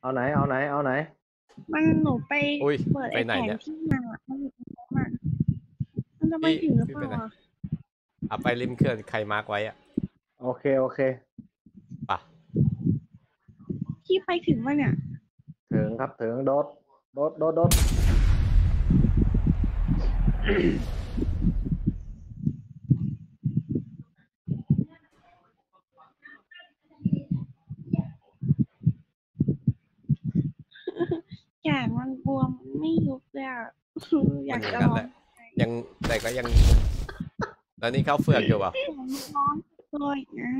เอาไหน เอาไหน เอาไหน มันหนูไปอุ้ยเปิดไปไอ้ไหนแผนเนี่ย ที่มามันอยู่ตรงนั้นอะมันจะไปพี่ถึงหรือพี่เปไปล่าไหนอะเอาไปริมเขื่อนใครมาร์กไว้อะโอเค โอเค ป่ะพี่ไปถึงวะเนี่ย ถึงครับ ถึง โดด โดด โดด โดด แขนมันบวมไม่ยุบเลยอะอยากมันจะอย่างลนั้นองแหละยังแต่ก็ยังแล้วนี่เข้าเฟือกอยู่เปล่ะแขนมันร้อนเลยนะ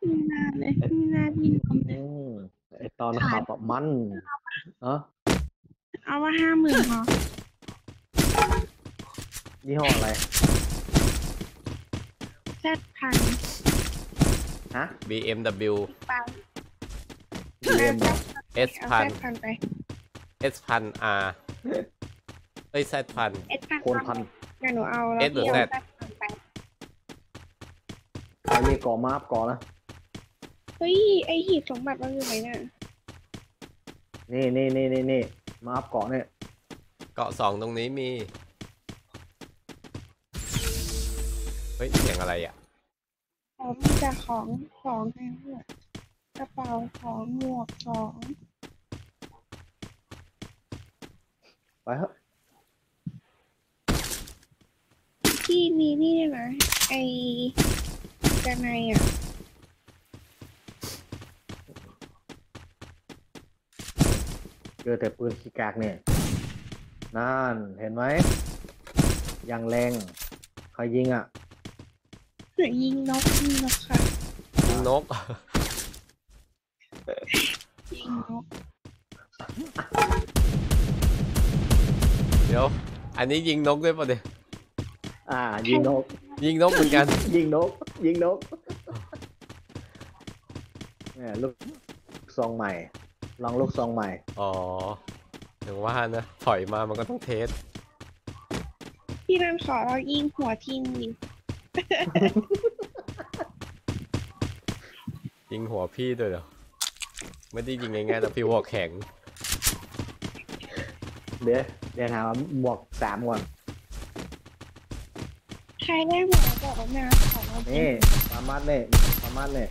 ไม่น่าเลยไม่น่าดิ้นเลยอืมไอตอนขับอะมันเออเอาว่าห้าหมื่นพอยี่ห้ออะไรแซดพัน ฮะ BMW ไป BM เหรอ S เอาพันแซดพันไป S พัน R เอ้ย Z พัน เอ็ดพันโคนพันเดี๋ยวหนูเอาแล้วเอ็ดหรือพี่แซเอาดแซดพันไปใครมีก่อมาบก่อนะเฮ้ย ไอหีบสมบัติมันอยู่ไหนเนี่ยนี่นี่นี่นี่นี่มาบก่อเนี่ยเกาะสองตรงนี้มี เฮ้ย เสียงอะไรอะอ๋อ มีแต่ของของแค่นั้นแหละกระเป๋าของหมวกของไปเถอะที่มีนี่ด้วยนะไอจะในอะเจอแต่ปืนขี้กากเนี่ยนั่นเห็นไหมยังแรงใครยิงอะ หรือยิงนกยิงนกค่ะ ยิงนก ยิงนก เดี๋ยว อันนี้ยิงนกด้วยป่ะเนี่ยอ่า ยิงนก ยิงนกเหมือนกัน ยิงนก ยิงนกเนี่ยลูกซองใหม่ ลองลูกซองใหม่ อ๋อถึงว่านะ ถอยมามันก็ต้องเทส พี่นันขอเรายิงหัวทิ่มยิง ยิงหัวพี่ด้วยเหรอ ไม่ได้ยิงง่ายๆแต่พี่หัวแข็ง เดี๋ยวเดี๋ยวถามบวกสามก่อน ใครได้หัวบอกว่าแม่ขอเรายินี่งปามัดเนี่ยปามัดเนี่ย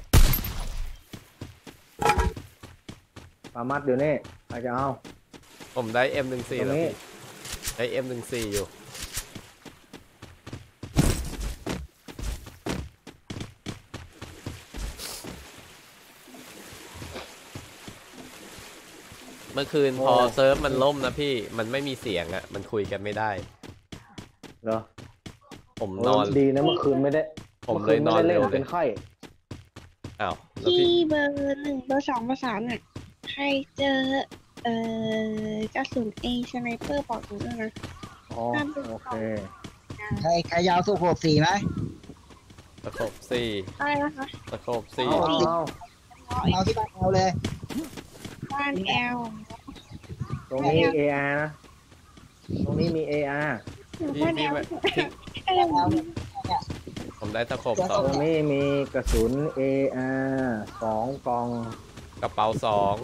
ปามัดเดี๋ยวนี้ใครจะเอาผมได้ M14 ตรงแล้วนี้พี่ได้ M14 อยู่ เมื่อคืนพอเซิร์ฟมันล่มนะพี่ มันไม่มีเสียงอะ่ะมันคุยกันไม่ได้ เหรอผมเอนออน ดีนะเมื่อคืนไม่ได้ผมเลยนอนมื่คืเร็วไม่ได้เลเป็ยนไข้อ้าวแล้วพี่พี่เบอร์หนึ่งเบอร์สองเบอร์สามเนี่ยใครเจอ เอ่อกระสุนเอสไนเปอร์บอกหนูด้วยนะอ๋อโอเคใครใครยาวสู้หกสี่ไหมตะโขบสี่อะไรนะคะตะโขบสี่เอาเอาเอาเอาที่บ้านเอาเลย บ้านแอลตรงนี้ AR นะ ตรงนี้มี AR พี่บ้านแอพี่ลไม่พี่เอ้ยเอาเนี่ยผมได้ตะโขบสอตงรงนี้มีกระสุน AR สองกล่อง กระเป๋าสอง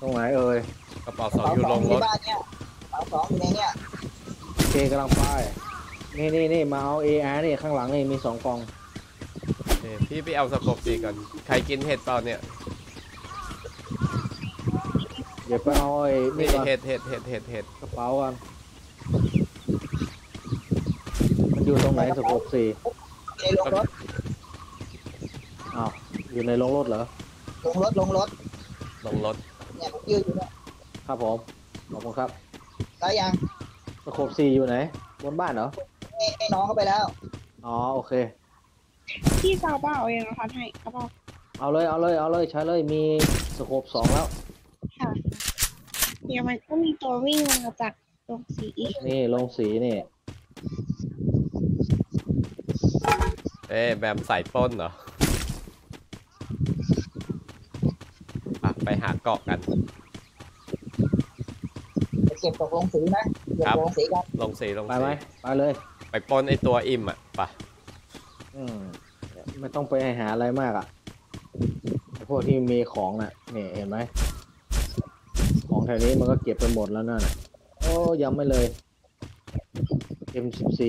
ตรงไหนเอ่ย กระเป๋าสองเป๋าอยู่สลองงอยู่รถในบ้านเนี่ยเป๋าสองอยู่ในเนี่ยโอเคกำลังไป นี่นี่นี่มาเอา AR นี่ข้างหลังนี่มีสองกล่อง โอเคพี่ไปเอาสะโขบสี่ก่อน ใครกินเห็ดเปล่าเนี่ย เดี๋ยวไปเอาไอ้นี่นี่ก่อนเห็ดเห็ดเห็ดเห็ดเห็ดกระเป๋ากันมันอยู่ตรงไหนสกบสี่ในลงรถอ้าวอยู่ในโรงรถเหรอลงรถลงรถลงรถเนี่ยผมยืนอยู่เนี่ยครับผมขอบคุณครับได้ยังสกบสี่อยู่ไหน บนบ้านเหรอให้ให้น้องเขาไปแล้วอ๋อโอเค พี่เจ้าเปล่าเองนะคะให้กระเป๋าเอาเลยเอาเลยเอาเลยใช้เลยมีสโคปสองแล้วค่ะ เดี๋ยวมันก็มีตัววิ่งมาจากตรงสีนี่ลงสีนี่ เอ๊ะแบมใส่ปล้นเหรออะไปหาเกาะกันไปเก็บตกลงสีนะเก็บครับตกลงสีกันลงสีลงไปสีไหมไปเลย ไปปล้นไอตัวอิ่มอะไปะอืมไม่ต้องไปหาอะไรมากอะไอ้พวกที่มีของน่ะนี่เห็นไหมของแถวนี้มันก็เก็บไปหมดแล้วนั่นน่ะโอ้ยังไม่เลย M14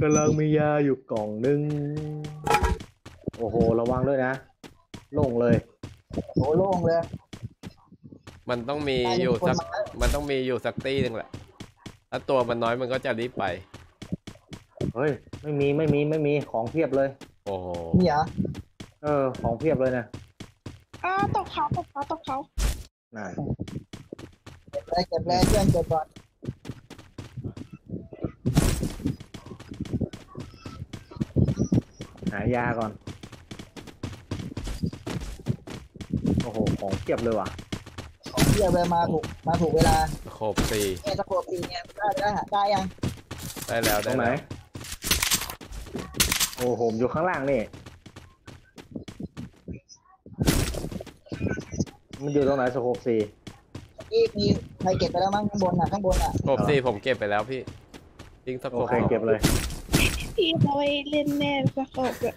กำลังมียาอยู่กล่องนึง โอ้โห ระวังด้วยนะ โล่งเลย โอ้โล่งเลย มันต้องมีได้อยู่คนสักมามันต้องมีอยู่สักตีหนึ่งแหละ ถ้าตัวมันน้อยมันก็จะรีบไป เฮ้ย ไม่มีไม่มีไม่มีของเพียบเลย โอ้โหนี่เหรอเออ ของเพียบเลยนะอ่าตกเขาตกเขาตกเขาน่ะเก็บเลยเก็บเลยเพื่อนเก็บก่อนหายาก่อน โอ้โห ของเพียบเลยว่ะของ เที่ยวเลยมาถูกมาถูกเวลาโคบสี่เนี่ยสโคปปีเนี่ยได้ได้หาได้ยังได้แล้วตรได้งไหน แล้วโอ้โหผมอยู่ข้างล่างนี่ มันอยู่ตรงไหนสโคปสี่ที่มีใครเก็บไปแล้วมั้งข้างบนอะข้างบนอะโคบสี่ผมเก็บไปแล้วพี่ทิ้งสโอโคบเคเก็บเลย พี่เขาไปเล่นแน่สะกบอะ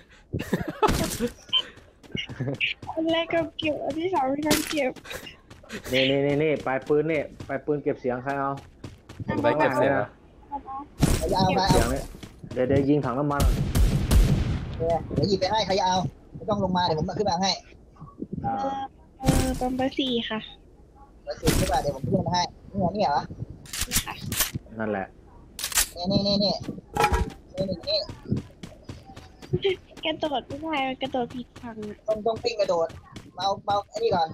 อันแรกก็เก็บอันที่สองก็เก็บ นี่นี่นี่นี่ปลายปืนนี่ปลายปืนเก็บเสียงใครเอาผมได้เก็บเสร็จแล้วใครจะเอาใครเสียเอางนี่เดี๋ยวเดี๋ยวยิงถังน้ำมันเนี่ยเดี๋ยวหยิบไปให้ใครจะเอาไม่ต้องลงมาเดี๋ยวผมมาขึ้นมาให้เออเออตอนเบอร์สี่ค่ะเดี๋ยวสิขึ้นมาเดี๋ยวผมขึ้นมาให้นี่เหรอนี่เหรอนี่ค่ะนั่นแหละนี่นี่นี่นี่นี่นี่นี่กระโดดไม่ได้มันกระโดดผิดฝั่งอะต้องต้องปิ้งกระโดดมาเอามาเอาไอ้นี่ก่อน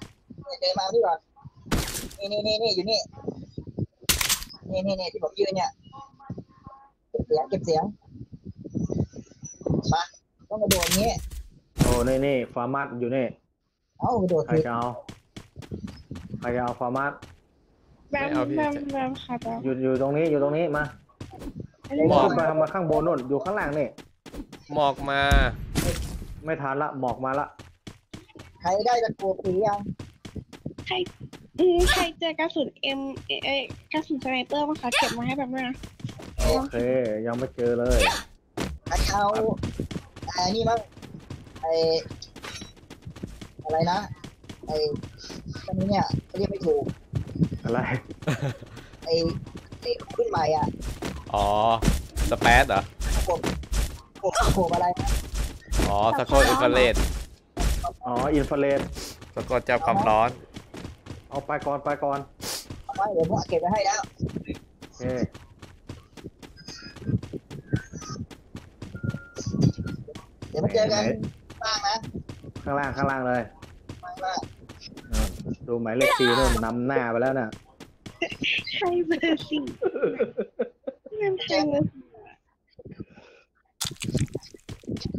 เนี่ยเดินมาเอานี่ก่อนนี่นี่นี่นี่อยู่นี่นี่นี่นี่ที่ผมยืนเนี่ยเก็บเสียงเก็บเสียงมาต้องกระโดดอย่างนี้โอ้นี่นี่ฟาร์มัสอยู่นี่เอ้ากระโดดใครสิจะเอาใครจะเอาฟาร์มัสแบมไม่เอาพี่แบมแบมค่ะแบมอยู่อยู่ตรงนี้อยู่ตรงนี้มาอันนี้ขึ้นไปมาข้างบนนู่นอยู่ข้างล่างนี่หมอกมา ไม่ทันละหมอกมาละใครได้ตะกัวปียัง อืมใครเจอกระสุนเอ็มเอเอยกระสุนสไนเปอร์มั้งคะเก็บมาให้แบบด้วยนะโอเค ยังไม่เจอเลยใครเอาไอ้นี่มั้งไอ้อะไรนะไอ้ตอนนี้เนี่ยเขาเรียกไม่ถูกอะไรไอ้ไอ้ขึ้นใหม่อะอ๋อสเปซเหรอกบกบกบอะไรนะอ๋อสโคบอินฟราเรดอ๋ออินฟราเรดสโคบจับความร้อน เอาไปก่อนไปก่อนเอาไว้เดี๋ยวผมเก็บไว้ให้แล้วโอเคเดี๋ยวมาเจอกันบ้างนะข้างล่างข้างล่างเลยบ้างว่าอ่าดูหมายเลขสี่นู่นนำหน้าไปแล้วน่ะใครเบอร์สี่นั่นเจอ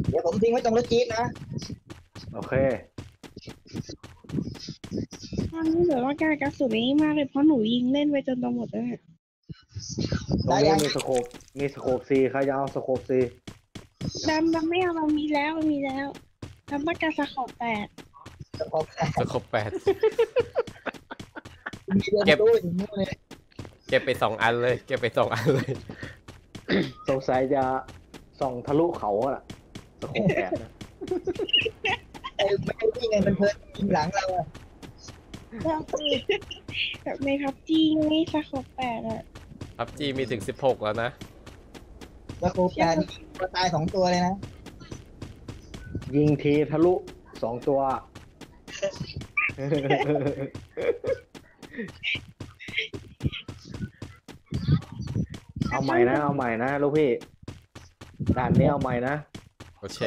เดี๋ยวผมทิ้งไว้ตรงรถจี๊ปนะ โอเค ตอนนี้เหลือว่าการกระสุนนี้มากเลยเพราะหนูยิงเล่นไปจนตัวหมดแล้วเนี่ยตรงนี้มีสโคปมีสโคปซีใครจะเอาสโคปซีดำดำไม่เอาเรามีแล้วมีแล้วดำต้องการสะขอบแปดจะพอแสโคบแปด มีเดินเก็บ ตู้ถึงนู่นเลยเก็บไปสองอันเลย เก็บไปสองอันเลย สงสัยจะส่องทะลุเขาอะล่ะสโคปแปดนะไอ้ไม่ได้วิ่งไงมันเพลินยิงหลังเราอะ แบบในทับจีนี่สะขอบแปดอะพับจีมีถึงสิบหกแล้วนะ แล้วโคแปดนี่ตัวตายสองตัวเลยนะ ยิงทีทะลุสองตัว เอาใหม่นะ เอาใหม่นะ ลูกพี่ ด่านนี้เอาใหม่นะ โอเค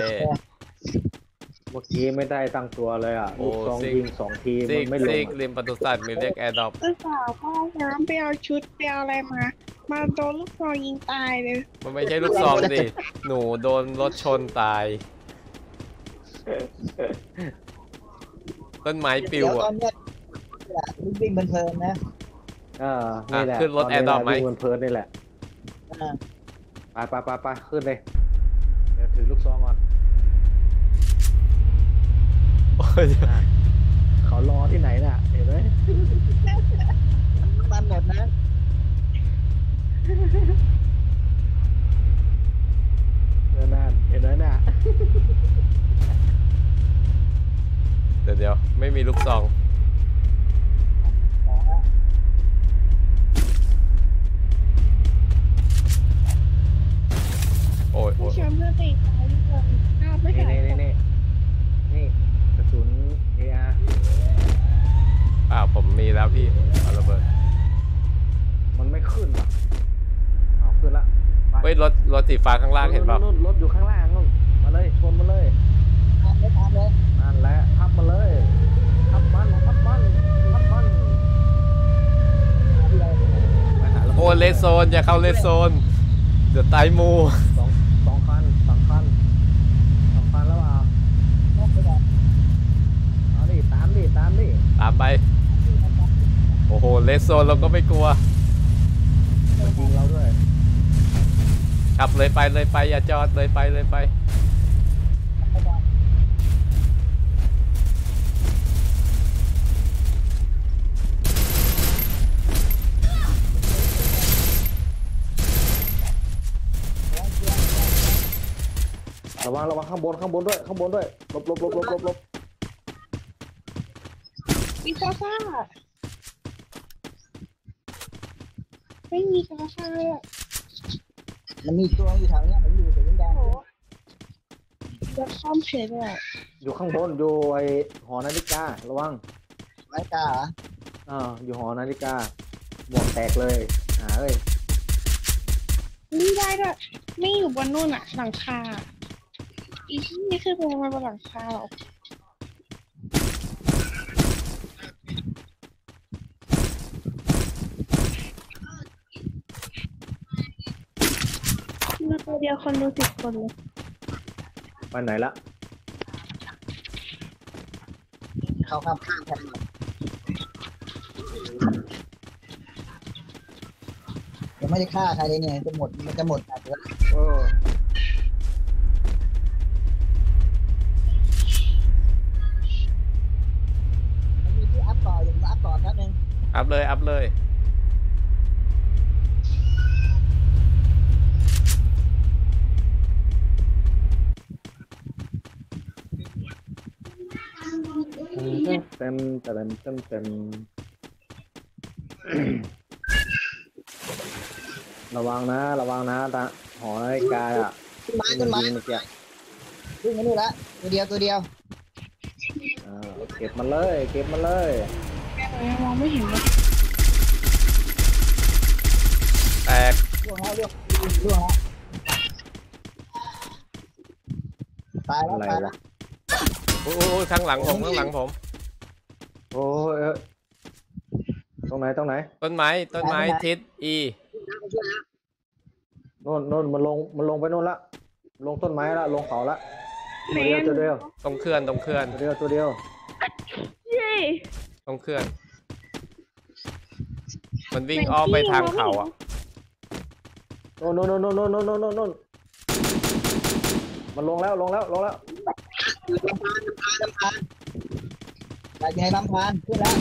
เมื่อกี้ไม่ได้ตั้งตัวเลยอะโอ้ลูกซองซิก ยิงสองทีซิมันกไม่ลซิงกอะริมประตูสัตว์มีเรียกแอร์ดรอปเออสาวเข้าห้องน้ำไปเอาชุดไปเอาอะไรมา มาโดนลูกซองยิงตายเลย มันไม่ใช่ลูกซองดิหนูโดนรถชนตาย ต้นไม้ปิเดี๋ยววตออะนเนี้ยเนี่ยวิ่งๆเพลินๆนะเออนี่แหละขึ้นรถตแอร์ดรอปไหมวิ่งเพลินๆนี่แหละอ่า ไปไปไปไปขึ้นเลยเดี๋ยวถือลูกซองก่อน เขารอที่ไหนน่ะ เห็นไหม สีฟ้าข้างล่างเห็นเปล่านู่นๆรถอยู่ข้างล่างนู่นมาเลยชนมาเลยตามเลยตามเลยนั่นแหละทับมาเลยทับมันทับมันทับมันหาที่ใดไปหาระเบิดโอ้เลสโซน อย่าเข้าเลสโซนเดี๋ยวตายหมูสองสองคันสองคันสองคันแล้วอะนกไปก่อนเอาดิตามดิตามดิตามไป โอ้โหเลสโซนเราก็ไม่กลัวมันยิงเราด้วย ขับเลยไปเลยไปอย่าจอดเลยไปเลยไปไปก่อนระวังระวังข้างบนข้างบนด้วยข้างบนด้วยหลบหลบหลบหลบหลบหลบมีกาซ่าไม่มีกาซ่าเลยอะ มันมีตัวอยู่แถวเนี้ยมันอยู่สีแดงโอ้จะซ่อมเฉยเลยอะอยู่ข้างบนอยู่ไอหอนาฬิการะวังไม้กาเหรออ่าอยู่หอนาฬิกาหมวกแตกเลยหาเอ้ยนี่ได้ด้วยไม่อยู่บนนู่นอะหลังคาอีที่นี่คือลงมาบนหลังคาเหรอ ตัวเดียวคนดูสิบคนเลยไปไหนละเขาข้ามข้ามกันยังไม่ได้ฆ่าใครเลยเนี่ยจะหมดมันจะหมดอะเดี๋ยวเออมันมีที่อัพต่ออยู่มาอัพต่อแป๊บนึงอัพเลยอัพเลย เต็มเต็มเต็มเต็มระวังนะ ระวังนะตาหอนาฬิกาอะต้นไม้ที่ต้นมัไม้นยิงเมื่อกี้วิ่งมานี่ละตัวเดียวตัวเดียวเออเก็บมันเลย เก็บมันเลยยังมองไม่เห็นเลยแตกล่วงแล้วล่วงล่วงแล้วตายแล้วอะไรตายแล้วะโอ้ยข้างหลังผมข้างหลังผม โอ้ยเอ้ยตรงไหนตรงไหนต้นไม้ต้นไม้ทิศ E โน่นโน่นมันลงมันลงไปโน่นละ ลงต้นไม้ละลงเขาละตัวเดียวตัวเดียวตรงเคลื่อนตรงเคลื่อนตัวเดียวตัวเดียวเย้ตรงเคลื่อน มันวิ่งอ้อมไปทางเขาอะโน่นโน่นโน่นโน่นโน่นโน่นโน่นโน่นมันลงแล้วลงแล้วลงแล้ว อยากจะให้ลำพานขึ้นแล้ว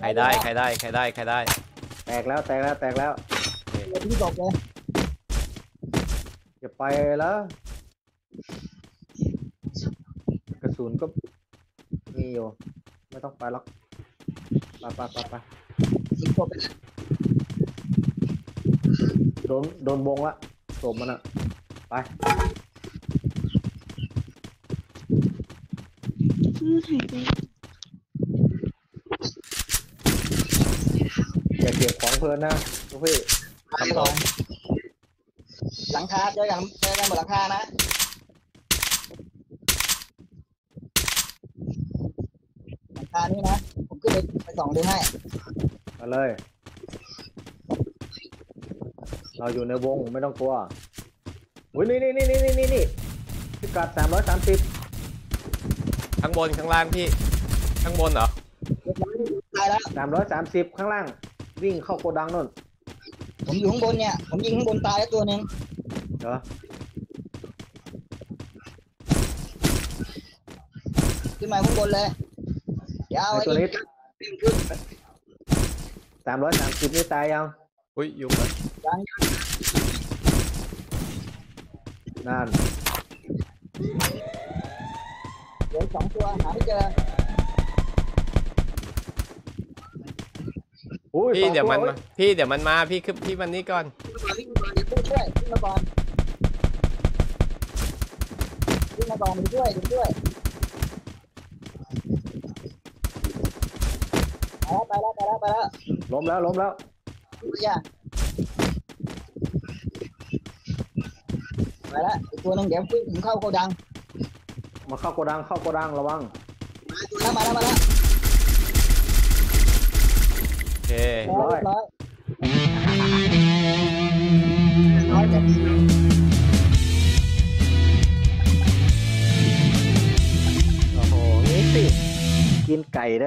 ใครได้ใครได้ใครได้ใครได้แตกแล้วแตกแล้วแตกแล้วเดี๋ยวที่ตกเลยอย่าไปแล้วกระสุนก็มีอยู่ไม่ต้องไปหรอกไปไปไปไปสิงตกไปแล้วโดนโดนวงละศพมันอะไป อืมหายไปอย่าเก็บของเพลินนะลูกพี่ตายก่อนหลังคาเจอกันเจอกันบนหลังคานะหลังคานี่นะ ผมขึ้นไปไปส่องดูให้มาเลย เราอยู่ในวงไม่ต้องกลัวอุ้ยนี่นี่นี่นี่นี่นี่นี่พิกัดสามร้อยสามสิบ ข้างบนข้างล่างพี่ ข้างบนเหรอตายแล้วสามร้อยสามสิบข้างล่าง วิ่งเข้าโกดังนู่นผมอยู่ข้างบนเนี่ย ผมยิงข้างบนตายแล้วตัวหนึ่งเหรอขึ้นมาข้างบนเลยเดี๋ยวเอาไอไอ้ตัวนี้นี่ขึ้นสามร้อยสามสิบนี่ตายยังอุ้ยยุงอะยังนั่น สองตัวหาไม่เจออุ้ยพี่สองเดี๋ยวมันตัวมาพี่เดี๋ยวมันมาพี่คือพี่มันนี่ก่อนวิ่งมาก่อนเดี๋ยวผู้ช่วยวิ่งมาก่อนวิ่งมาก่อนมาช่วยมาช่วยไปแล้วไปแล้วไปแล้วไปแล้วล้มแล้วล้มแล้วอย่าไปแล้วอีกตัวหนึงเดี๋ยววิ่งเข้าโกดัง มาเข้าโกดังเข้าโกดังระวังมาแล้วมาแล้วมาแล้วโอเคร้อยร้อยร้อยเจ็ดโอ้โหนี่สิกินไก่ได้